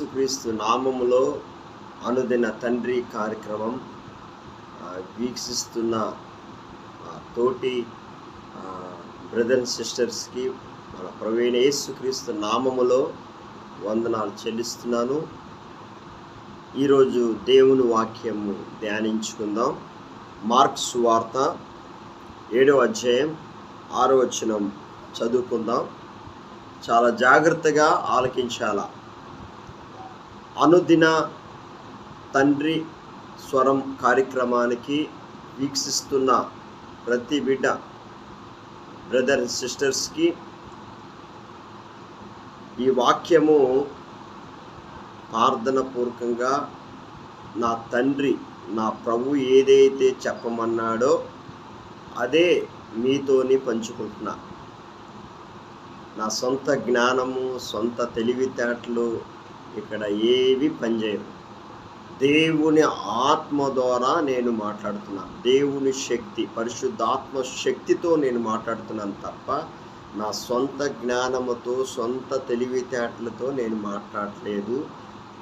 యేసుక్రీస్తు నామములో అనుదిన తండ్రి కార్యక్రమం వీక్షిస్తున్న తోటి బ్రదర్ సిస్టర్స్కి మన ప్రవీణ యేసుక్రీస్తు నామములో వందనాలు చెల్లిస్తున్నాను. ఈరోజు దేవుని వాక్యము ధ్యానించుకుందాం. మార్క్స్ వార్త ఏడో అధ్యాయం ఆరో వచనం చదువుకుందాం. చాలా జాగ్రత్తగా ఆలకించాలా? అనుదిన తండ్రి స్వరం కార్యక్రమానికి వీక్షిస్తున్న ప్రతి బిడ్డ బ్రదర్ సిస్టర్స్కి ఈ వాక్యము ప్రార్థనపూర్వకంగా నా తండ్రి నా ప్రభు ఏదైతే చెప్పమన్నాడో అదే మీతోని పంచుకుంటున్నా. నా సొంత జ్ఞానము సొంత తెలివితేటలు ఇక్కడ ఏవి పనిచేయవు. దేవుని ఆత్మ ద్వారా నేను మాట్లాడుతున్నాను. దేవుని శక్తి పరిశుద్ధాత్మ శక్తితో నేను మాట్లాడుతున్నాను తప్ప నా సొంత జ్ఞానముతో సొంత తెలివితేటలతో నేను మాట్లాడలేదు.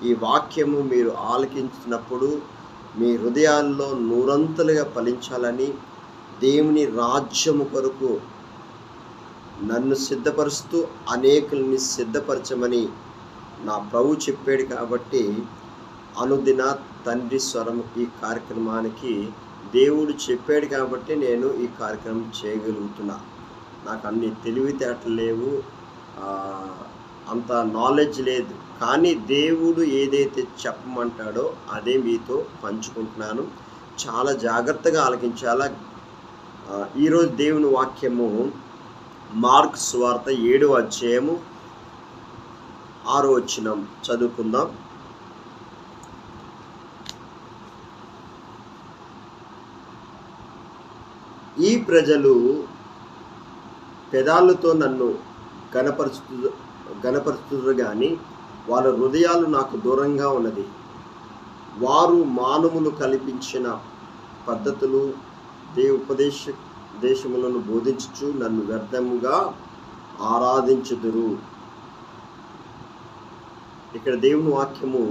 ఈ వాక్యము మీరు ఆలకించినప్పుడు మీ హృదయాల్లో నూరంతలుగా ఫలించాలని దేవుని రాజ్యము కొరకు నన్ను సిద్ధపరుస్తూ అనేకుల్ని సిద్ధపరచమని నా ప్రభు చెప్పాడు కాబట్టి అనుదిన తండ్రి స్వరం ఈ కార్యక్రమానికి దేవుడు చెప్పాడు కాబట్టి నేను ఈ కార్యక్రమం చేయగలుగుతున్నా. నాకు అన్ని తెలివితేటలు లేవు. అంత నాలెడ్జ్ లేదు. కానీ దేవుడు ఏదైతే చెప్పమంటాడో అదే మీతో పంచుకుంటున్నాను. చాలా జాగ్రత్తగా ఆలకించాలా ఈరోజు దేవుని వాక్యము మార్క్ స్వార్త ఏడో అధ్యాయము ఆరో వచనం చదువుకుందాం. ఈ ప్రజలు పెదాలతో నన్ను గణపరుచు గణపరుచుతురు కానీ వాళ్ళ హృదయాలు నాకు దూరంగా ఉన్నది. వారు మానవులు కల్పించిన పద్ధతులు దే ఉపదేశ దేశములను బోధించుచు నన్ను వ్యర్థముగా ఆరాధించుదురు. ఇక్కడ దేవుని వాక్యము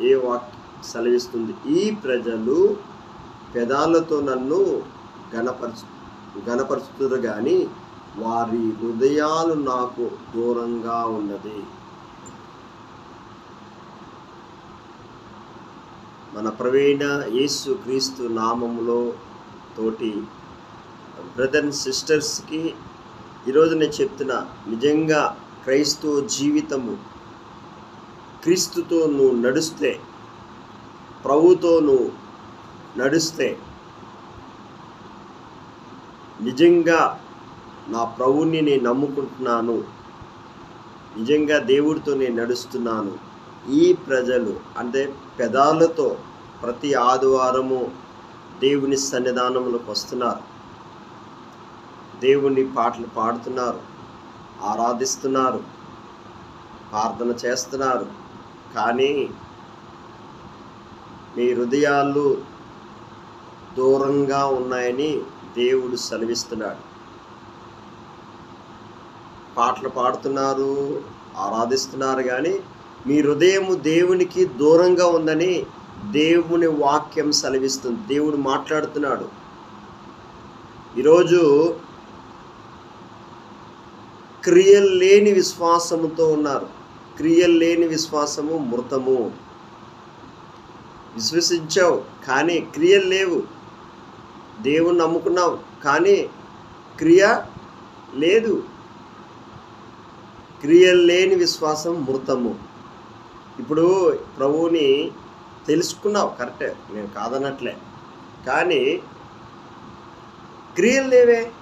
ఏ వాక్య సెలవిస్తుంది? ఈ ప్రజలు పెదాలతో నన్ను గణపరచు గణపరుచుతురు కానీ వారి హృదయాలు నాకు దూరంగా ఉన్నది. మన ప్రవీణ యేసు క్రీస్తు నామములో తోటి బ్రదర్ అండ్ సిస్టర్స్కి ఈరోజు నేను చెప్తున్నా నిజంగా క్రైస్తవ జీవితము క్రీస్తుతో నువ్వు నడుస్తే ప్రభుతో నువ్వు నడుస్తే నిజంగా నా ప్రభుని నేను నమ్ముకుంటున్నాను నిజంగా దేవుడితో నేను నడుస్తున్నాను. ఈ ప్రజలు అంటే పెదాలతో ప్రతి ఆదివారము దేవుని సన్నిధానంలోకి వస్తున్నారు. దేవుని పాటలు పాడుతున్నారు ఆరాధిస్తున్నారు ప్రార్థన చేస్తున్నారు. కానీ మీ హృదయాలు దూరంగా ఉన్నాయని దేవుడు సెలవిస్తున్నాడు. పాటలు పాడుతున్నారు ఆరాధిస్తున్నారు కానీ మీ హృదయము దేవునికి దూరంగా ఉందని దేవుని వాక్యం సెలవిస్తుంది. దేవుడు మాట్లాడుతున్నాడు. ఈరోజు క్రియలు లేని విశ్వాసంతో ఉన్నారు. క్రియలు లేని విశ్వాసము మృతము. విశ్వసించావు కానీ క్రియలు లేవు దేవుని నమ్ముకున్నావు కానీ క్రియ లేదు. క్రియలు లేని విశ్వాసం మృతము. ఇప్పుడు ప్రభువుని తెలుసుకున్నావు కరెక్టే నేను కాదనట్లే. కానీ క్రియలు లేవే.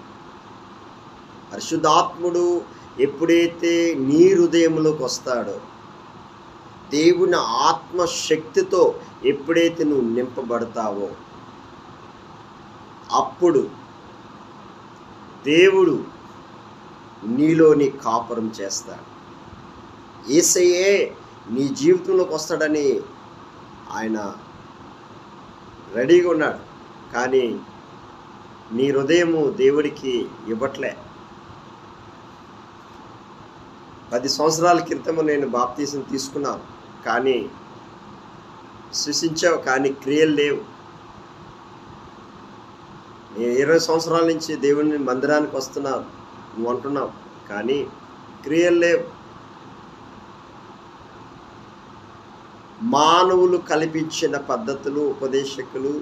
పరిశుద్ధాత్ముడు ఎప్పుడైతే నీ హృదయంలోకి వస్తాడో దేవుని ఆత్మశక్తితో ఎప్పుడైతే నువ్వు నింపబడతావో అప్పుడు దేవుడు నీలోని కాపురం చేస్తాడు. ఏసయ్యే నీ జీవితంలోకి వస్తాడని ఆయన రెడీగా ఉన్నాడు. కానీ నీ హృదయము దేవుడికి ఇవ్వట్లే. పది సంవత్సరాల క్రితం నేను బాప్తీసం తీసుకున్నాను. కానీ సృష్టించావు కానీ క్రియలు లేవు. నేను ఇరవై సంవత్సరాల నుంచి దేవుని మందిరానికి వస్తున్నాను నువ్వు అంటున్నావు కానీ క్రియలు లేవు. మానవులు కల్పించిన పద్ధతులు ఉపదేశకులు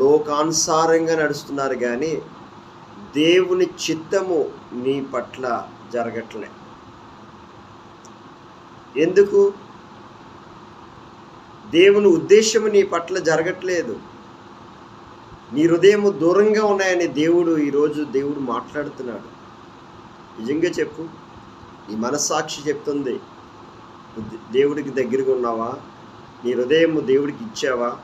లోకానుసారంగా నడుస్తున్నారు కానీ దేవుని చిత్తము నీ పట్ల జరగట్లే. ఎందుకు? దేవుని ఉద్దేశము నీ పట్ల జరగట్లేదు. నీ హృదయం దూరంగా ఉన్నాయని దేవుడు ఈరోజు దేవుడు మాట్లాడుతున్నాడు. నిజంగా చెప్పు. నీ మనస్సాక్షి చెప్తుంది. దేవుడికి దగ్గరగా ఉన్నావా? నీ హృదయం దేవుడికి ఇచ్చావా?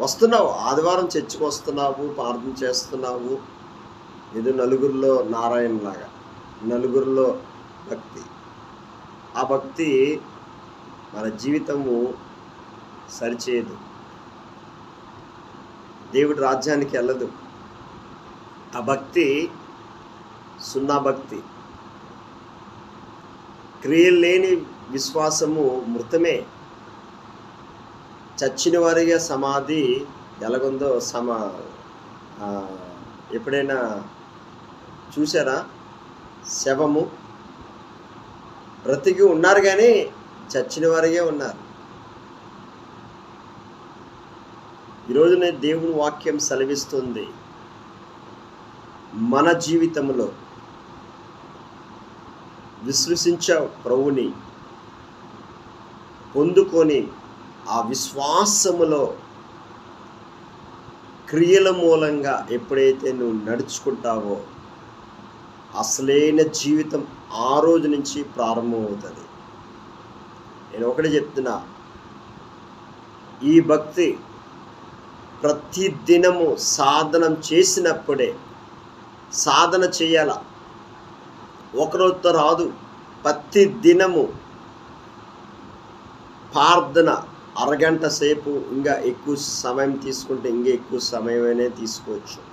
వస్తున్నావు. ఆదివారం చర్చకు వస్తున్నావు ప్రార్థన చేస్తున్నావు. ఏదో నలుగురిలో నారాయణలాగా నలుగురిలో భక్తి. ఆ భక్తి మన జీవితము సరిచేయదు. దేవుడి రాజ్యానికి వెళ్ళదు. ఆ భక్తి సున్నా భక్తి. క్రియలు లేని విశ్వాసము మృతమే. చచ్చిన వారిగా సమాధి ఎలాగుందో సమ ఎప్పుడైనా చూసారా? శవము బ్రతికి ఉన్నారు కానీ చచ్చిన వారిగా ఉన్నారు. ఈరోజునే దేవుని వాక్యం సెలవిస్తుంది. మన జీవితంలో విశ్వసించావు ప్రభుని పొందుకొని ఆ విశ్వాసములో క్రియల మూలంగా ఎప్పుడైతే నువ్వు నడుచుకుంటావో అసలైన జీవితం ఆ రోజు నుంచి ప్రారంభమవుతుంది. నేను ఒకటి చెప్తున్నా. ఈ భక్తి ప్రతి దినము సాధనం చేసినప్పుడే సాధన చేయాల? ఒకరోజుతో రాదు. ప్రతి దినము ప్రార్థన అరగంట సేపు ఇంకా ఎక్కువ సమయం తీసుకుంటే ఇంకా ఎక్కువ సమయమైనా తీసుకోవచ్చు.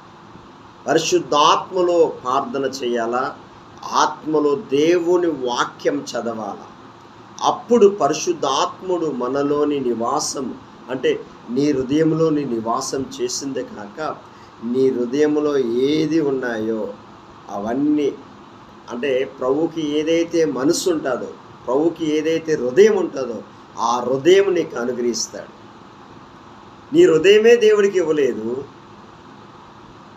పరిశుద్ధాత్మలో ప్రార్థన చేయాలా? ఆత్మలో దేవుని వాక్యం చదవాలా? అప్పుడు పరిశుద్ధాత్ముడు మనలోని నివాసం అంటే నీ హృదయంలోని నివాసం చేసిందే కాక నీ హృదయంలో ఏది ఉన్నాయో అవన్నీ అంటే ప్రభుకి ఏదైతే మనసు ఉంటుందో ప్రభుకి ఏదైతే హృదయం ఉంటుందో ఆ హృదయం నీకు అనుగ్రహిస్తాడు. నీ హృదయమే దేవుడికి ఇవ్వలేదు.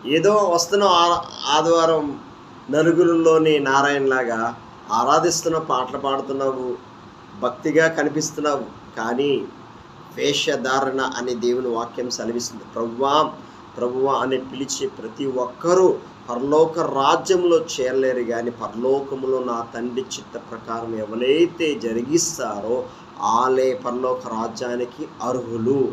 ఏదో వస్తున్న ఆ- ఆదివారం నలుగురులోని నారాయణలాగా ఆరాధిస్తున్న పాటలు పాడుతున్నావు భక్తిగా కనిపిస్తున్నావు కానీ వేషధారణ అనే దేవుని వాక్యం సెలవిస్తుంది. ప్రభువా ప్రభువా అని పిలిచే ప్రతి ఒక్కరూ పరలోక రాజ్యంలో చేరలేరు కానీ పరలోకములో నా తండ్రి చిత్త ప్రకారం ఎవరైతే జరిగిస్తారో ఆలే పరలోక రాజ్యానికి అర్హులు.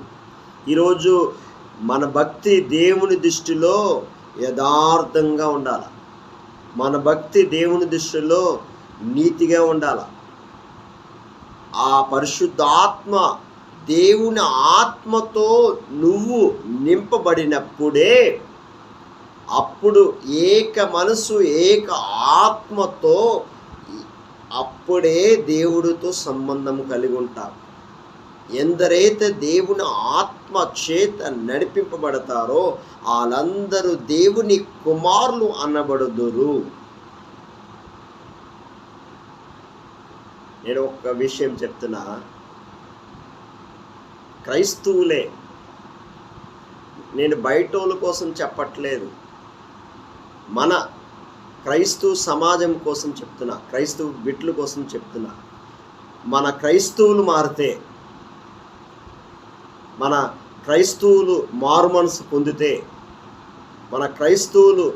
ఈరోజు మన భక్తి దేవుని దృష్టిలో యథార్థంగా ఉండాలి. మన భక్తి దేవుని దృష్టిలో నీతిగా ఉండాలి. ఆ పరిశుద్ధాత్మ దేవుని ఆత్మతో నువ్వు నింపబడినప్పుడే అప్పుడు ఏక మనసు ఏక ఆత్మతో అప్పుడే దేవుడితో సంబంధం కలిగి ఉంటావు. ఎందరైతే దేవుని ఆత్మ చేత నడిపింపబడతారో వాళ్ళందరూ దేవుని కుమారులు అనబడుదురు. నేను ఒక విషయం చెప్తున్నా. క్రైస్తవులే నేను బయటోళ్ళ కోసం చెప్పట్లేదు. మన క్రైస్తవ సమాజం కోసం చెప్తున్నా క్రైస్తవ బిడ్డల కోసం చెప్తున్నా. మన క్రైస్తవులు మారితే మన క్రైస్తవులు మారు మనసు పొందితే మన క్రైస్తవులు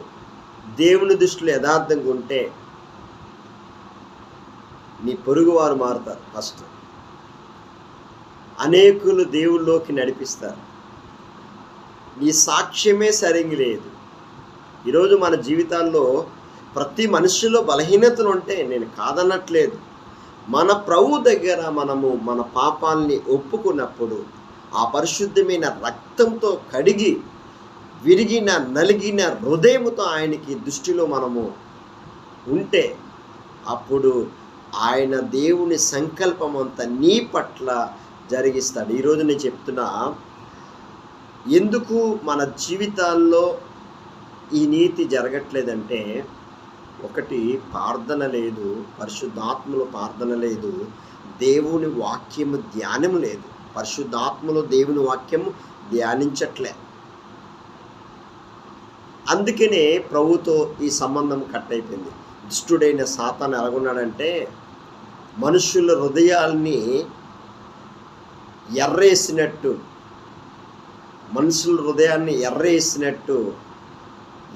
దేవుని దృష్టిలో యథార్థంగా ఉంటే నీ పొరుగువారు మారుతారు ఫస్ట్. అనేకులు దేవుల్లోకి నడిపిస్తారు. నీ సాక్ష్యమే సరిగ్గా లేదు. ఈరోజు మన జీవితాల్లో ప్రతి మనిషిలో బలహీనతలు ఉంటే నేను కాదనట్లేదు. మన ప్రభు దగ్గర మనము మన పాపాల్ని ఒప్పుకున్నప్పుడు ఆ పరిశుద్ధమైన రక్తంతో కడిగి విరిగిన నలిగిన హృదయముతో ఆయనకి దృష్టిలో మనము ఉంటే అప్పుడు ఆయన దేవుని సంకల్పం అంతా నీ పట్ల జరిగిస్తాడు. ఈరోజు నేను చెప్తున్నా ఎందుకు మన జీవితాల్లో ఈ నీతి జరగట్లేదంటే ఒకటి ప్రార్థన లేదు పరిశుద్ధాత్మలో ప్రార్థన లేదు దేవుని వాక్యము ధ్యానం లేదు. పరిశుద్ధాత్మలో దేవుని వాక్యము ధ్యానించట్లే. అందుకనే ప్రభుతో ఈ సంబంధం కట్ అయిపోయింది. దుష్టుడైన సాతాను ఎలాగున్నాడంటే మనుషుల హృదయాల్ని ఎర్రేసినట్టు మనుషుల హృదయాన్ని ఎర్రేసినట్టు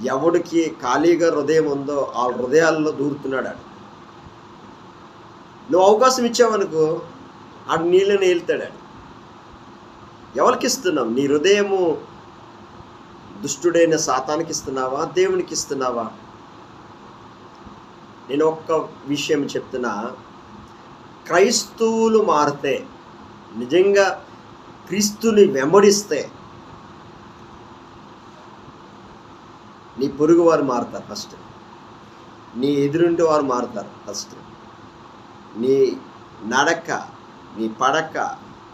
ఎవడికి ఖాళీగా హృదయం ఉందో ఆ హృదయాల్లో దూరుతున్నాడు నువ్వు అవకాశం ఇచ్చావనుకో ఆడు నీళ్ళని వెళ్తాడు ఎవరికి ఇస్తున్నావు నీ హృదయము దుష్టుడైన సాతానికి ఇస్తున్నావా దేవునికి ఇస్తున్నావా నేను ఒక్క విషయం చెప్తున్నా. క్రైస్తవులు మారితే నిజంగా క్రీస్తుని వెంబడిస్తే నీ పొరుగు వారు మారుతారు ఫస్ట్. నీ ఎదురుంటి వారు మారుతారు ఫస్ట్. నీ నడక నీ పడక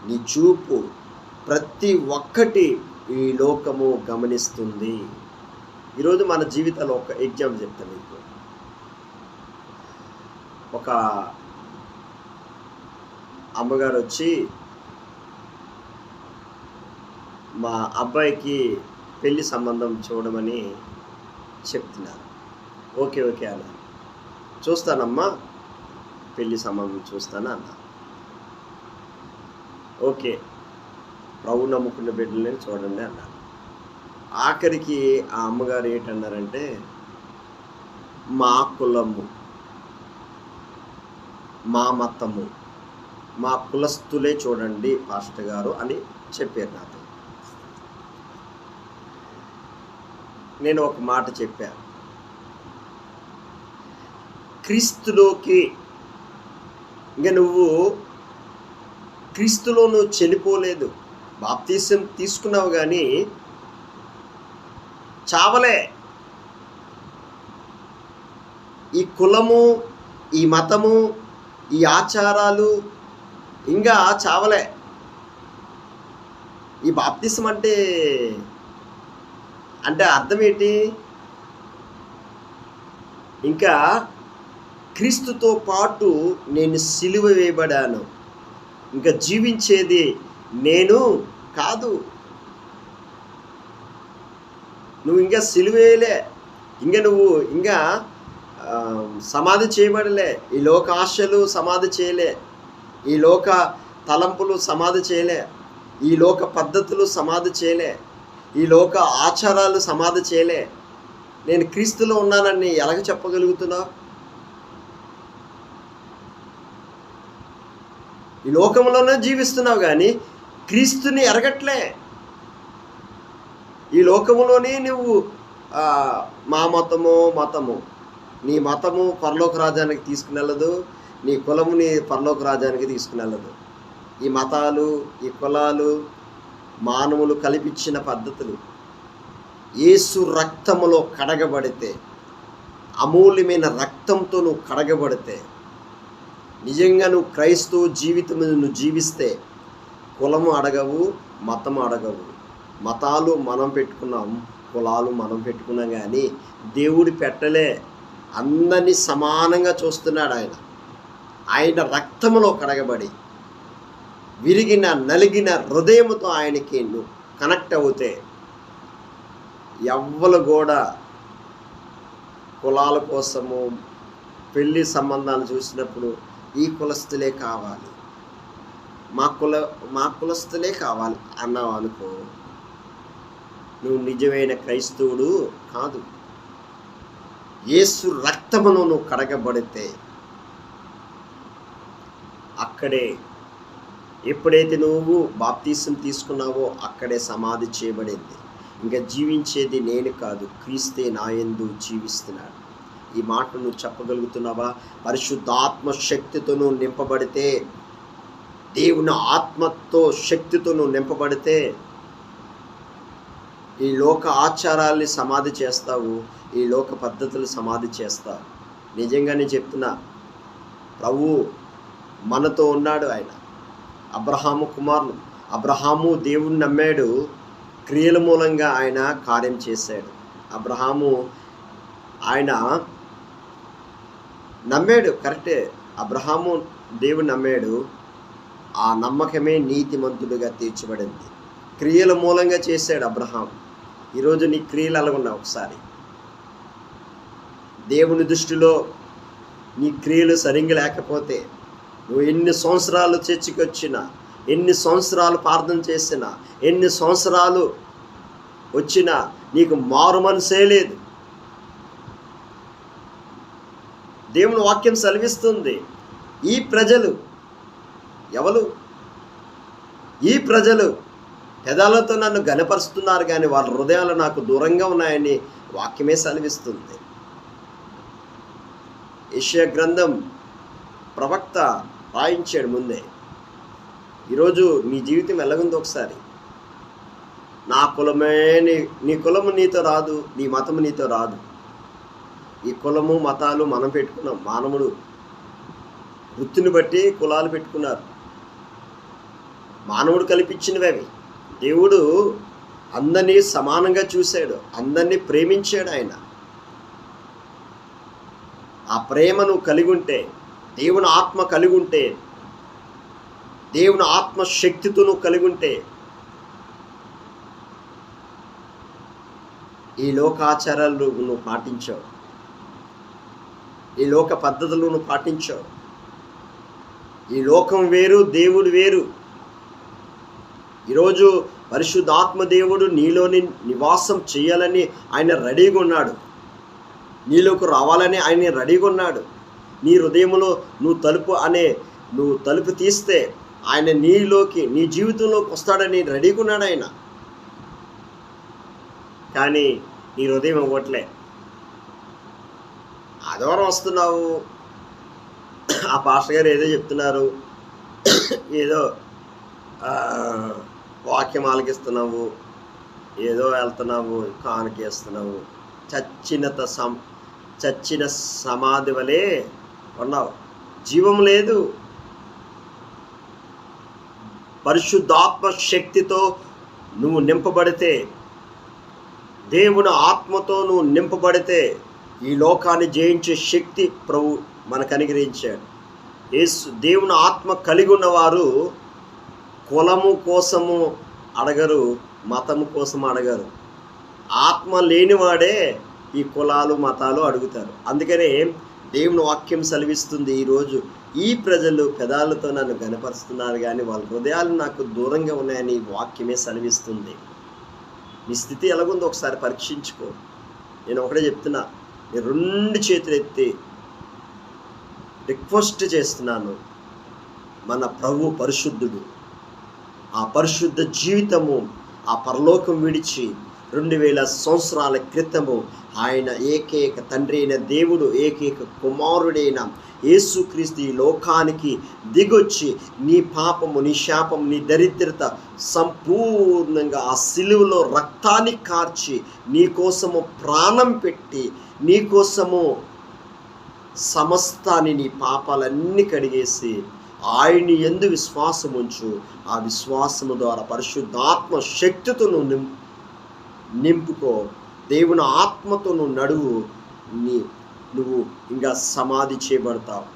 నీ చూపు ప్రతి ఒక్కటి ఈ లోకము గమనిస్తుంది. ఈరోజు మన జీవితంలో ఒక ఎగ్జామ్ చెప్తాను మీకు. ఒక అమ్మగారు వచ్చి మా అబ్బాయికి పెళ్ళి సంబంధం చూడమని చెప్తున్నారు. ఓకే ఓకే అన్న చూస్తానమ్మా పెళ్ళి సంబంధం చూస్తాను అన్న ఓకే. ప్రభు నమ్ముకున్న బిడ్డలని చూడండి అన్నారు. ఆఖరికి ఆ అమ్మగారు ఏంటన్నారంటే మా కులము మా మతము మా కులస్తులే చూడండి పాస్టర్ గారు అని చెప్పారు నాతో. నేను ఒక మాట చెప్పాను క్రీస్తులోకి ఇంకా నువ్వు క్రీస్తులో నువ్వు చనిపోలేదు. బాప్తీసం తీసుకున్నావు కానీ చావలే. ఈ కులము ఈ మతము ఈ ఆచారాలు ఇంకా చావలే. ఈ బాప్తిసం అంటే అంటే అర్థం ఏంటి? ఇంకా క్రీస్తుతో పాటు నేను సిలువ వేయబడాను. ఇంకా జీవించేది నేను కాదు. నువ్వు ఇంకా సిలువేయలే ఇంకా నువ్వు ఇంకా సమాధి చేయబడలే. ఈ లోక ఆశలు సమాధి చేయలే. ఈ లోక తలంపులు సమాధి చేయలే. ఈ లోక పద్ధతులు సమాధి చేయలే. ఈ లోక ఆచారాలు సమాధి చేయలే. నేను క్రీస్తులో ఉన్నానని ఎలాగ చెప్పగలుగుతున్నావు? ఈ లోకంలోనే జీవిస్తున్నావు కానీ క్రీస్తుని ఎరగట్లే. ఈ లోకములోనే నువ్వు మా మతము మతము. నీ మతము పరలోక రాజ్యానికి తీసుకునెళ్ళదు నీ కులముని పరలోక రాజ్యానికి తీసుకునెళ్ళదు ఈ మతాలు ఈ కులాలు మానవులు కల్పించిన పద్ధతులు. ఏసు రక్తములో కడగబడితే అమూల్యమైన రక్తంతో నువ్వు కడగబడితే నిజంగా నువ్వు క్రైస్తవ జీవితం నువ్వు జీవిస్తే కులము అడగవు మతం అడగవు. మతాలు మనం పెట్టుకున్నాం కులాలు మనం పెట్టుకున్నాం కానీ దేవుడు పెట్టలే. అందరినీ సమానంగా చూస్తున్నాడు ఆయన. ఆయన రక్తములో కడగబడి విరిగిన నలిగిన హృదయముతో ఆయనకి నువ్వు కనెక్ట్ అవుతే ఎవ్వరు కూడా కులాల కోసము పెళ్ళి సంబంధాలు చూసినప్పుడు ఈ కులస్తులే కావాలి. మా కుల మా కులస్తులే కావాలి అన్నావు అనుకో. నువ్వు నిజమైన క్రైస్తవుడు కాదు. యేసు రక్తమును నువ్వు కడగబడితే అక్కడే ఎప్పుడైతే నువ్వు బాప్తీసం తీసుకున్నావో అక్కడే సమాధి చేయబడింది. ఇంకా జీవించేది నేను కాదు క్రీస్తే నాయందు జీవిస్తున్నాడు. ఈ మాట నువ్వు చెప్పగలుగుతున్నావా? పరిశుద్ధాత్మ శక్తితో నువ్వు నింపబడితే దేవుని ఆత్మతో శక్తితో నువ్వు నింపబడితే ఈ లోక ఆచారాల్ని సమాధి చేస్తావు ఈ లోక పద్ధతులు సమాధి చేస్తావు. నిజంగానే చెప్తున్నా ప్రభు మనతో ఉన్నాడు ఆయన. అబ్రహాము కుమారులు. అబ్రహాము దేవుణ్ణి నమ్మాడు క్రియల మూలంగా ఆయన కార్యం చేశాడు. అబ్రహాము ఆయన నమ్మాడు కరెక్టే. అబ్రహాము దేవుని నమ్మాడు ఆ నమ్మకమే నీతిమంతుడిగా తీర్చబడింది. క్రియల మూలంగా చేశాడు అబ్రహాం. ఈరోజు నీ క్రియలు అలాగున్నావు ఒకసారి? దేవుని దృష్టిలో నీ క్రియలు సరిగ్గా లేకపోతే నువ్వు ఎన్ని సంవత్సరాలు చర్చికొచ్చినా ఎన్ని సంవత్సరాలు ప్రార్థన చేసినా ఎన్ని సంవత్సరాలు వచ్చినా నీకు మారు మనసే లేదు. దేవుని వాక్యం సెలవిస్తుంది. ఈ ప్రజలు ఎవరు? ఈ ప్రజలు పెదాలతో నన్ను గనపరుస్తున్నారు కానీ వాళ్ళ హృదయాలు నాకు దూరంగా ఉన్నాయని వాక్యమే సెలవిస్తుంది. ఈశ్వ గ్రంథం ప్రవక్త రాయించాడు ముందే. ఈరోజు నీ జీవితం ఎలాగుందో ఒకసారి. నా కులమే నీ నీ కులము నీతో రాదు నీ మతము నీతో రాదు. ఈ కులము మతాలు మనం పెట్టుకున్నాం మానవుడు వృత్తిని బట్టి కులాలు పెట్టుకున్నారు. మానవుడు కల్పించినవి అవి. దేవుడు అందరినీ సమానంగా చూశాడు. అందరినీ ప్రేమించాడు ఆయన. ఆ ప్రేమను కలిగి ఉంటే దేవుని ఆత్మ కలిగి ఉంటే దేవుని ఆత్మ శక్తితో నువ్వు కలిగి ఉంటే ఈ లోకాచారాలు నువ్వు పాటించావు. ఈ లోక పద్ధతులు నువ్వు పాటించావు. ఈ లోకం వేరు దేవుడు వేరు. ఈరోజు పరిశుద్ధాత్మ దేవుడు నీలోని నివాసం చేయాలని ఆయన రెడీగా ఉన్నాడు. నీలోకి రావాలని ఆయన రెడీగా ఉన్నాడు. నీ హృదయంలో నువ్వు తలుపు అనే నువ్వు తలుపు తీస్తే ఆయన నీలోకి నీ జీవితంలోకి వస్తాడని రెడీగా ఉన్నాడు ఆయన. కానీ నీ హృదయం ఇవ్వట్లే. ఆదివారం వస్తున్నావు. ఆ పాస్టర్ గారు ఏదో చెప్తున్నారు. ఏదో వాక్యం ఆలకిస్తున్నావు ఏదో వెళ్తున్నావు కానుకేస్తున్నావు చచ్చినత సం చచ్చిన సమాధి వలె ఉన్నావు. జీవం లేదు. పరిశుద్ధాత్మ శక్తితో నువ్వు నింపబడితే దేవుని ఆత్మతో నువ్వు నింపబడితే ఈ లోకాన్ని జయించే శక్తి ప్రభు మనకు అనుగ్రహించాడు. యేసు దేవుని ఆత్మ కలిగి ఉన్నవారు కులము కోసము అడగరు మతము కోసం అడగరు. ఆత్మ లేనివాడే ఈ కులాలు మతాలు అడుగుతారు. అందుకనే దేవుని వాక్యం సెలవిస్తుంది ఈరోజు. ఈ ప్రజలు పెదాలతో నన్ను గనపరుస్తున్నారు కానీ వాళ్ళ హృదయాలు నాకు దూరంగా ఉన్నాయని ఈ వాక్యమే సెలవిస్తుంది. నీ స్థితి ఎలాగుందో ఒకసారి పరీక్షించుకో. నేను ఒకటే చెప్తున్నా నేను రెండు చేతులు ఎత్తి రిక్వెస్ట్ చేస్తున్నాను. మన ప్రభు పరిశుద్ధుడు. ఆ పరిశుద్ధ జీవితము ఆ పరలోకం విడిచి రెండు వేల సంవత్సరాల క్రితము ఆయన ఏకైక తండ్రి అయిన దేవుడు ఏకైక కుమారుడైన యేసుక్రీస్తు ఈ లోకానికి దిగొచ్చి నీ పాపము నీ శాపం నీ దరిద్రత సంపూర్ణంగా ఆ సిలువలో రక్తాన్ని కార్చి నీ కోసము ప్రాణం పెట్టి నీ కోసము సమస్తాన్ని నీ పాపాలన్నీ కడిగేసి ఆయన్ని ఎందు విశ్వాసం ఉంచు. ఆ విశ్వాసము ద్వారా పరిశుద్ధాత్మ శక్తితో నువ్వు నింపుకో. దేవుని ఆత్మతో నువ్వు నడువు. నీ నువ్వు ఇంకా సమాధి చేయబడతావు.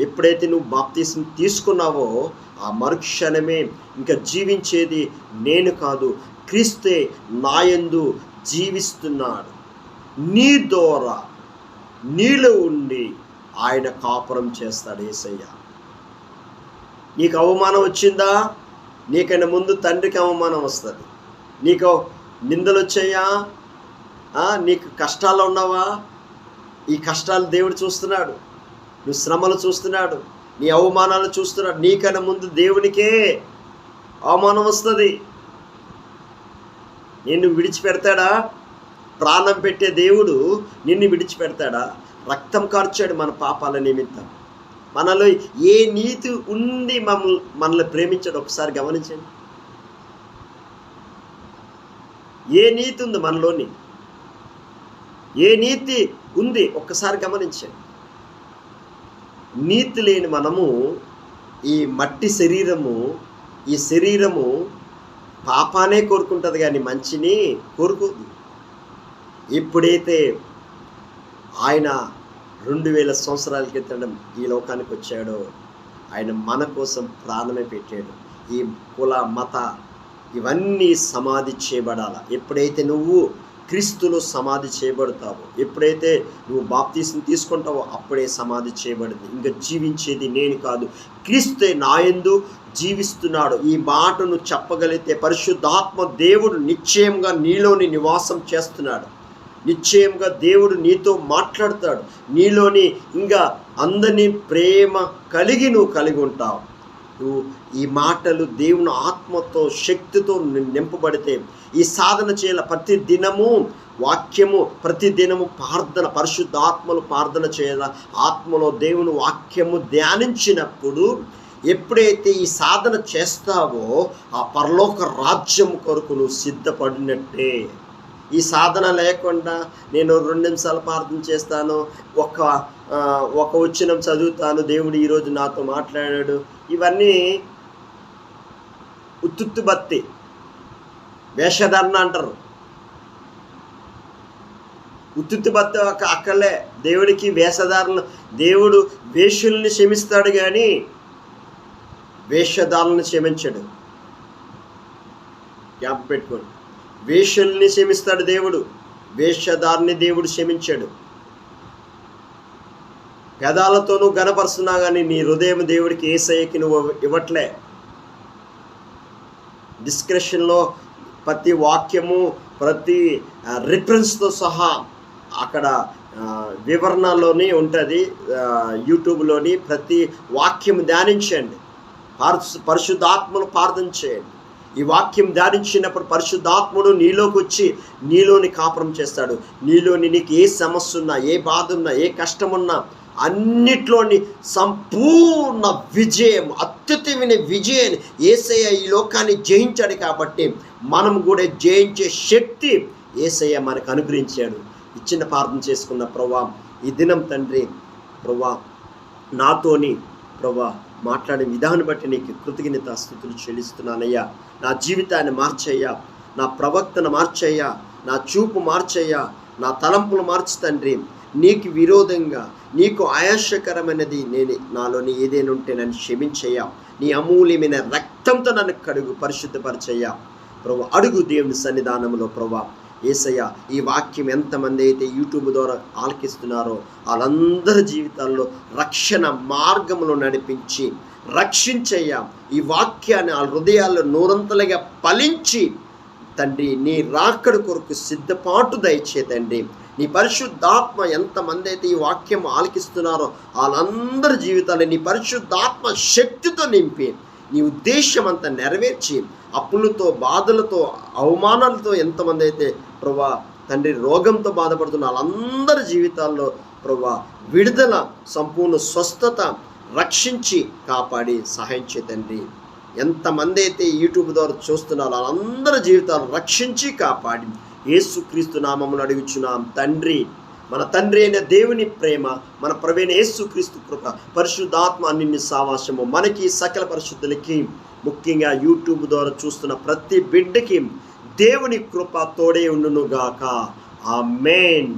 ఎప్పుడైతే నువ్వు బాప్తీసం తీసుకున్నావో ఆ మరుక్షణమే ఇంకా జీవించేది నేను కాదు. క్రీస్తే నాయందు జీవిస్తున్నాడు. నీ ద్వారా నీలో ఉండి ఆయన కాపురం చేస్తాడు ఏసయ్య. నీకు అవమానం వచ్చిందా? నీకైనా ముందు తండ్రికి అవమానం వస్తుంది. నీకు నిందలు వచ్చాయా? నీకు కష్టాలు ఉన్నావా? ఈ కష్టాలు దేవుడు చూస్తున్నాడు. నువ్వు శ్రమలు చూస్తున్నాడు. నీ అవమానాలు చూస్తున్నాడు. నీకన్నా ముందు దేవునికే అవమానం వస్తుంది. నిన్ను విడిచిపెడతాడా? ప్రాణం పెట్టే దేవుడు నిన్ను విడిచిపెడతాడా? రక్తం కార్చాడు మన పాపాల నిమిత్తం. మనలో ఏ నీతి ఉంది మమ్మల్ని మనల్ని ప్రేమించడం ఒకసారి గమనించండి. ఏ నీతి ఉంది మనలోని? ఏ నీతి ఉంది? ఒక్కసారి గమనించండి. నీతి లేని మనము ఈ మట్టి శరీరము ఈ శరీరము పాపానే కోరుకుంటుంది కానీ మంచిని కోరుకోదు. ఎప్పుడైతే ఆయన రెండు వేల సంవత్సరాల క్రితం ఈ లోకానికి వచ్చాడో. ఆయన మన కోసం ప్రాణమే పెట్టాడు. ఈ కుల మత ఇవన్నీ సమాధి చేయబడాల. ఎప్పుడైతే నువ్వు క్రీస్తులో సమాధి చేయబడతావో ఎప్పుడైతే నువ్వు బాప్తీసం తీసుకుంటావో అప్పుడే సమాధి చేయబడింది. ఇంకా జీవించేది నేను కాదు క్రీస్తే నాయందు జీవిస్తున్నాడు. ఈ మాటను చెప్పగలిగితే పరిశుద్ధాత్మ దేవుడు నిశ్చయంగా నీలోని నివాసం చేస్తున్నాడు. నిశ్చయంగా దేవుడు నీతో మాట్లాడతాడు. నీలోని ఇంకా అందరినీ ప్రేమ కలిగి నువ్వు కలిగి ఉంటావు. నువ్వు ఈ మాటలు దేవుని ఆత్మతో శక్తితో నింపబడితే ఈ సాధన చేయాల ప్రతి దినము వాక్యము ప్రతి దినము ప్రార్థన పరిశుద్ధ ఆత్మలు ప్రార్థన చేయాల ఆత్మలో దేవుని వాక్యము ధ్యానించినప్పుడు ఎప్పుడైతే ఈ సాధన చేస్తావో ఆ పరలోక రాజ్యం కొరకు నువ్వు సిద్ధపడినట్టే. ఈ సాధన లేకుండా నేను రెండు నిమిషాలు ప్రార్థన చేస్తాను ఒక ఒక వచ్చినం చదువుతాను దేవుడు ఈరోజు నాతో మాట్లాడాడు. ఇవన్నీ ఉత్తుత్తు బత్తి వేషధారణ అంటారు. ఉత్తుత్తు బత్తి ఒక అక్కలే దేవుడికి వేషధారణ దేవుడు వేషుల్ని క్షమిస్తాడు కానీ వేషధారణను క్షమించడు. జ్ఞాపకం పెట్టుకోండి. వేష్యుల్ని క్షమిస్తాడు దేవుడు. వేషధారిని దేవుడు క్షమించాడు. పెదాలతోనూ గనపరుస్తున్నా కానీ నీ హృదయం దేవుడికి ఏసయ్యకి నువ్వు ఇవ్వట్లే. డిస్క్రిప్షన్లో ప్రతి వాక్యము ప్రతి రిఫరెన్స్తో సహా అక్కడ వివరణలోని ఉంటుంది. యూట్యూబ్లోని ప్రతి వాక్యం ధ్యానించండి పరిశు పరిశుద్ధాత్మను ప్రార్థన చేయండి. ఈ వాక్యం ధ్యానించినప్పుడు పరిశుద్ధాత్ముడు నీలోకి వచ్చి నీలోని కాపురం చేస్తాడు. నీలోని నీకు ఏ సమస్య ఉన్నా ఏ బాధ ఉన్నా ఏ కష్టం ఉన్నా అన్నిట్లోని సంపూర్ణ విజయం అత్యుత్తమైన విజయం ఏసయ్య ఈ లోకాన్ని జయించాడు కాబట్టి మనం కూడా జయించే శక్తి ఏసయ్య మనకు అనుగ్రహించాడు. ఇచ్చిన ప్రార్థన చేసుకున్న ప్రభా ఈ దినం తండ్రి ప్రభా నాతోని ప్రభా మాట్లాడే విధానం బట్టి నీకు కృతజ్ఞత స్థుతులు చెల్లిస్తున్నానయ్యా. నా జీవితాన్ని మార్చయ్యా. నా ప్రవక్తను మార్చయ్యా. నా చూపు మార్చయ్యా. నా తలంపులు మార్చు తండ్రి. నీకు విరోధంగా నీకు ఆయాసకరమైనది నేను నాలోని ఏదైనా ఉంటే నన్ను క్షమించయ్యా. నీ అమూల్యమైన రక్తంతో నన్ను కడుగు పరిశుద్ధపరచయ్యా. ప్రభు అడుగు దేవుని సన్నిధానంలో ప్రభా. ఏసయ్య ఈ వాక్యం ఎంతమంది అయితే యూట్యూబ్ ద్వారా ఆలకిస్తున్నారో వాళ్ళందరి జీవితాల్లో రక్షణ మార్గంలో నడిపించి రక్షించయ్యా ఈ వాక్యాన్ని ఆ హృదయాల్లో నూరంతలుగా ఫలించి తండ్రి నీ రాకడ కొరకు సిద్ధపాటు దయచే తండ్రి. నీ పరిశుద్ధాత్మ ఎంతమంది అయితే ఈ వాక్యం ఆలకిస్తున్నారో వాళ్ళందరి జీవితాలు నీ పరిశుద్ధాత్మ శక్తితో నింపి నీ ఉద్దేశం అంతా నెరవేర్చి అప్పులతో బాధలతో అవమానాలతో ఎంతమంది అయితే ప్రభా తండ్రి రోగంతో బాధపడుతున్న వాళ్ళందరి జీవితాల్లో ప్రభా విడుదల సంపూర్ణ స్వస్థత రక్షించి కాపాడి సహాయించే తండ్రి. ఎంతమంది అయితే యూట్యూబ్ ద్వారా చూస్తున్నారో వాళ్ళందరి జీవితాలు రక్షించి కాపాడి యేసుక్రీస్తు నామములు అడుగుచున్నాం తండ్రి. మన తండ్రి అయిన దేవుని ప్రేమ మన ప్రవీణ యేసుక్రీస్తు కృప పరిశుద్ధాత్మ అన్ని సావాసము మనకి సకల పరిశుద్ధులకి ముఖ్యంగా యూట్యూబ్ ద్వారా చూస్తున్న ప్రతి బిడ్డకి దేవుని కృప తోడే ఉండునుగాక. ఆ మెయిన్